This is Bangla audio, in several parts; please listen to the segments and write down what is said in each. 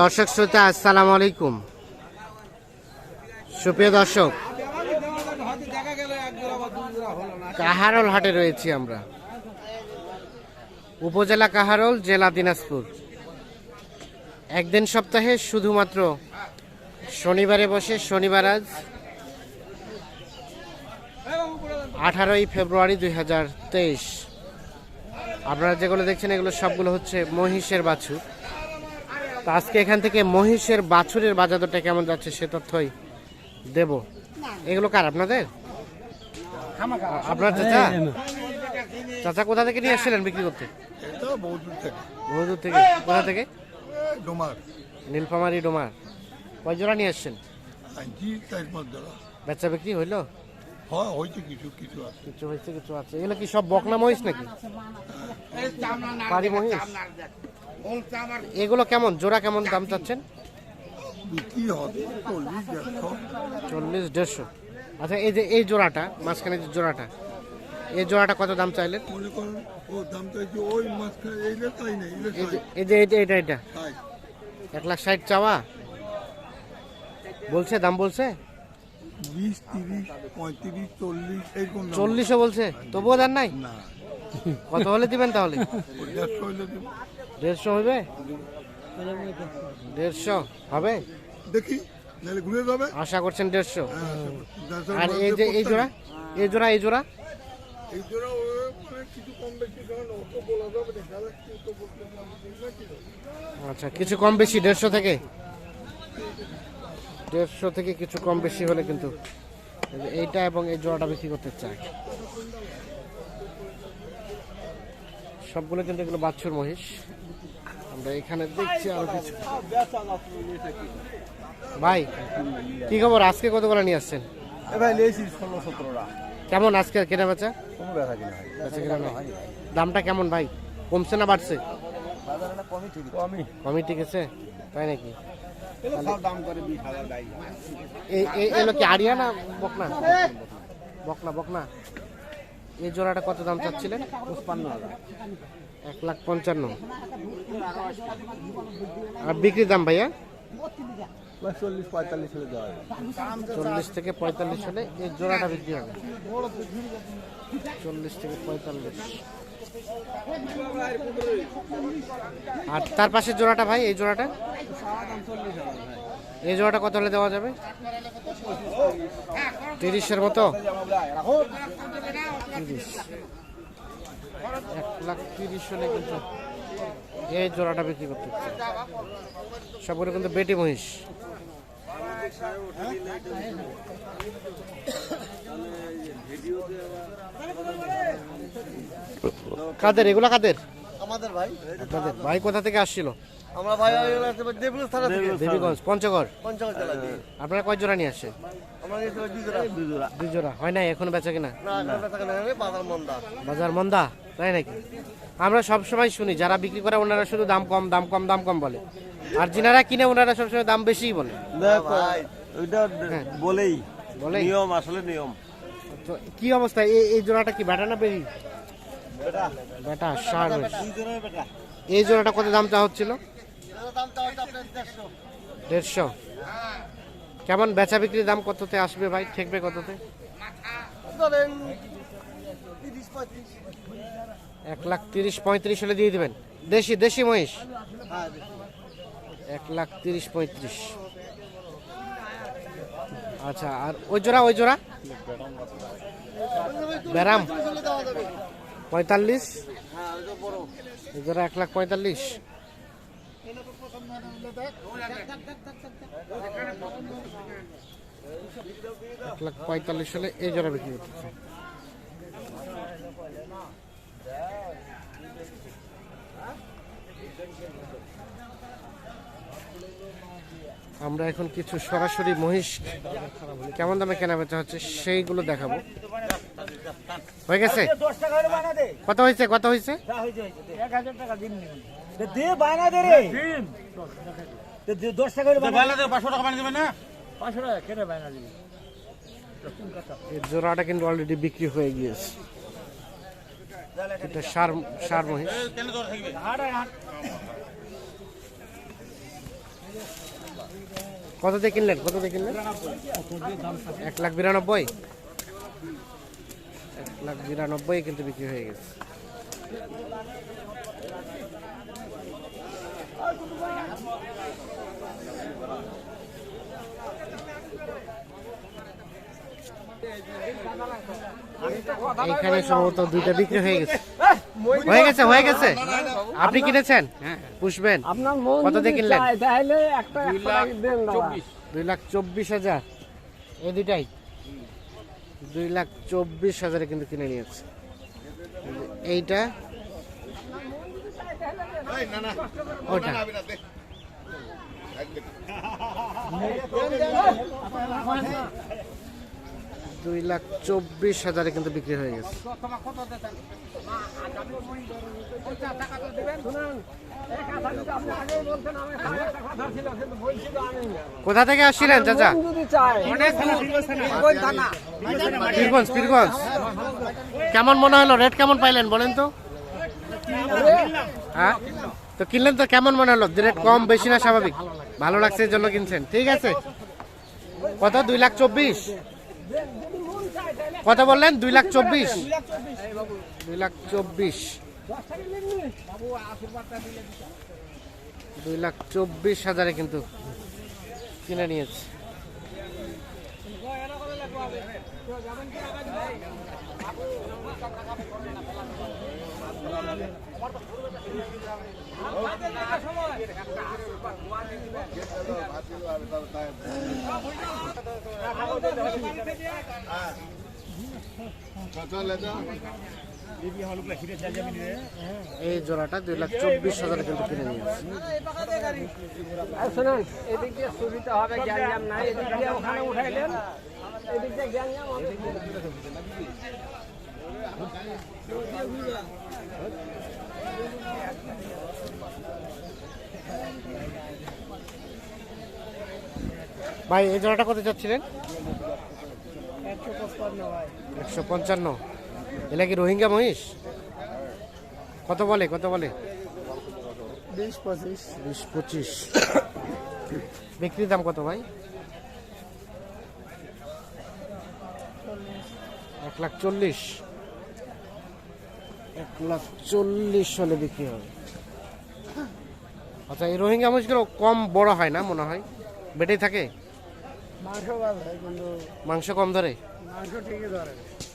দর্শক শ্রোতা, আসসালামু আলাইকুম। সুপ্রিয় দর্শক, কাহারল হাটে রয়েছি আমরা। উপজেলা কাহারল, জেলা দিনাজপুর। একদিন সপ্তাহে শুধুমাত্র শনিবারে বসে, শনিবার আজ আঠারোই ফেব্রুয়ারি দুই হাজার তেইশ। আপনারা যেগুলো দেখছেন, এগুলো সবগুলো হচ্ছে মহিষের বাছুর। তো আজকে এখান থেকে মহিষের বাছুরের বাজার দরটা কেমন যাচ্ছে সে তথ্যই দেব। এগুলো কার আপনাদের? আপনার চাচা? চাচা কোথা থেকে নিয়ে আসছিলেন বিক্রি করতে? বহুদূর থেকে। কোথা থেকে? ডোমার। নীলফামারি ডোমার। কয় জোড়া নিয়ে আসছেন? বেচা বিক্রি হইল? হয় হয়েছে কিছু কিছু আছে। কিছু হয়েছে কিছু আছে। এগুলো কি সব বকনা মহিষ নাকি? পারি মহিষ? এগুলো কেমন? জোড়া কেমন দাম চাচ্ছেন? বিক্রি হবে চল্লিশ দেড়শো। চল্লিশ দেড়শো। আচ্ছা এই যে এই জোড়াটা মাঝখানে যে জোড়াটা এই জোড়াটা কত দাম চাইলেন? মনে করেন ও দাম চাইছে ওই মাঝখানে এইলে তাই নেই এই যে তাই এই যে এইটা এটা এটা এক লাখ ষাট চাওয়া? বলছে দাম বলছে? বিশ তিরিশ পঁয়ত্রিশ চল্লিশ চল্লিশও বলছে? তবুও দেন নাই? না। কত হলে দিবেন তাহলে? দেড়শো হবে? দেড়শো হবে? দেখি ঘুরে যাবে। আশা করছেন দেড়শো? হ্যাঁ, আর এই যে এই জোড়া? এই জোড়া এই জোড়া? এই জোড়া ও মানে আচ্ছা কিছু কম বেশি দেড়শো থেকে? দেড়শো থেকে কিছু কম বেশি হলে কিন্তু এইটা এবং এই জোড়াটা বিক্রি করতে চাই সবগুলো কিন্তু এগুলো বাছুর মহিষ। আমরা এখানে দেখছি আরও কিছু। ভাই কি খবর? আজকে কত করে নিয়ে আসছেন? এবার নিয়েছি ষোলো সতেরোটা। কেমন আজকে কেনা বেচা কোনো ব্যথা কিনা বেচা কেনা নাই। দামটা কেমন ভাই? কমছে না বাড়ছে? কমই ঠিক আছে। তাই নাকি? সব দাম করে বিশ হাজার গাই এই এই- কি আরিয়া না বকনা? বকনা বকনা। এই জোড়াটা কত দাম চাচ্ছিলেন? পঁচপান্ন হাজার। এক লাখ পঞ্চান্ন। আর বিক্রির দাম ভাইয়া? চল্লিশ পঁয়তাল্লিশ হলে দেওয়া চল্লিশ থেকে পঁয়তাল্লিশ হলে এই জোড়াটা বিক্রি হবে। চল্লিশ থেকে পঁয়তাল্লিশ। আর তার পাশে জোড়াটা ভাই, এই জোড়াটা? এই জোড়াটা কত হলে দেওয়া যাবে? তিরিশের মতো? তিরিশ। এক লাখ তিরিশ হলে কিন্তু এই জোড়াটা বিক্রি করতে সবগুলো কিন্তু বেটি মহিষ। কাদের এগুলা কাদের? আমাদের ভাই। আপনাদের ভাই কোথা থেকে আসছিল? আমরা ভাই দেবুল থানা থেকে। দেবীগঞ্জ পঞ্চগড়? পঞ্চাশ জেলা আপনারা কয় জোড়া নিয়ে আসছেন? আমরা গেছি দুই জোড়া দুই জোড়া। দুই জোড়া হয় নাই এখন বেচা কিনা? না বাজার মন্দা। বাজার মন্দা তাই নাকি? আমরা সব সময় শুনি যারা বিক্রি করে ওনারা শুধু দাম কম দাম কম দাম কম বলে। আর যিনারা কিনে ওনারা সবসময় দাম বেশিই বলে। ওইটা হ্যাঁ। বলেই। বলেই। নিয়ম আসলে নিয়ম। তো কি অবস্থা? এই জোড়াটা কি বেটা না বেরি বেটা সার এই জোড়াটা কত দাম চা হচ্ছিল? দেড়শো। কেমন বেচা বিক্রির দাম কততে আসবে ভাই? ঠেকবে কততে? এক লাখ তিরিশ পঁয়ত্রিশ হলে দিয়ে দিবেন। দেশি দেশি মহিষ? এক লাখ তিরিশ পঁয়ত্রিশ। আচ্ছা আর ওই জোড়া ওই জোড়া? ব্যারাম। পঁয়তাল্লিশ? ওইটা জোড়া এক লাখ পঁয়তাল্লিশ। এক লাখ পঁয়তাল্লিশ হলে এই জোড়া বিক্রি করতেছে আমরা এখন কিছু সরাসরি মহিষ কেমন দামে কেনা বেচা হচ্ছে সেইগুলো দেখাবো। হয়ে গেছে? কত হয়েছে কত হয়েছে? জোড়াটা কিন্তু অলরেডি বিক্রি হয়ে গিয়েছে। এটা সার সার মহিষ। কত দিয়ে কিনলেন? কত দিয়ে কিনলেন? এক লাখ বিরানব্বই। এক লাখ বিরানব্বই কিন্তু বিক্রি হয়ে গেছে। এইখানে সম্ভবত দুইটা বিক্রি হয়ে গেছে। হয়ে গেছে হয়ে গেছে। আপনি কিনেছেন? পুষবেন। আপনার মন কত দিয়ে কিনলেন? চায় তাহলে একটা একশো টাকা দেন দাদা। দুই লাখ চব্বিশ হাজার। এই দুইটাই? দুই লাখ চব্বিশ হাজারে কিন্তু কিনে নিয়েছে। এইটা? ওটা? দুই লাখ চব্বিশ হাজারে কিন্তু বিক্রি হয়ে গেছে। কথা থেকে আসছিলেন, চাচা? পীরগঞ্জ পীরগঞ্জ কেমন মনে হলো? রেট কেমন পাইলেন, বলেন তো? হ্যাঁ? তো কিনলেন তো, কেমন মনে হলো? রেট কম, বেশি না স্বাভাবিক? ভালো লাগছে এর জন্য কিনছেন। ঠিক আছে। কত? দুই লাখ চব্বিশ? কত বললেন? দুই লাখ চব্বিশ। দুই লাখ চব্বিশ। দুই লাখ চব্বিশ হাজারে কিন্তু কিনে নিয়েছে। এই জোড়াটা দুই লাখ চব্বিশ হাজারে কিন্তু কিনে নিয়েছে আর শুনুন, এদিক দিয়ে সুবিধা হবে, গ্যাঞ্জাম নাই, এদিক দিয়ে ওখানে উঠাইলেন, এদিক দিয়ে গ্যাঞ্জাম হবে। ভাই এই জোড়াটা কত চাচ্ছিলেন একশো পঞ্চান্ন। এটা কি রোহিঙ্গা মহিষ? কত বলে কত বলে? বিশ পঁচিশ। বিশ পঁচিশ। বিক্রির দাম কত ভাই? এক লাখ চল্লিশ। এক লাখ চল্লিশ হলে বিক্রি হবে। আচ্ছা এই রোহিঙ্গা মহিষগুলো কম বড় হয় না মনে হয়? বেটেই থাকে? মাংস কম ধরে?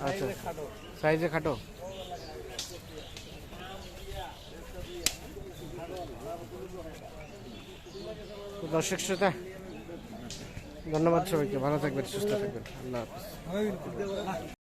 আচ্ছা। সাইজে খাটো। দর্শক শ্রোতা ধন্যবাদ সবাইকে। ভালো থাকবেন সুস্থ থাকবেন। আল্লাহ হাফিজ।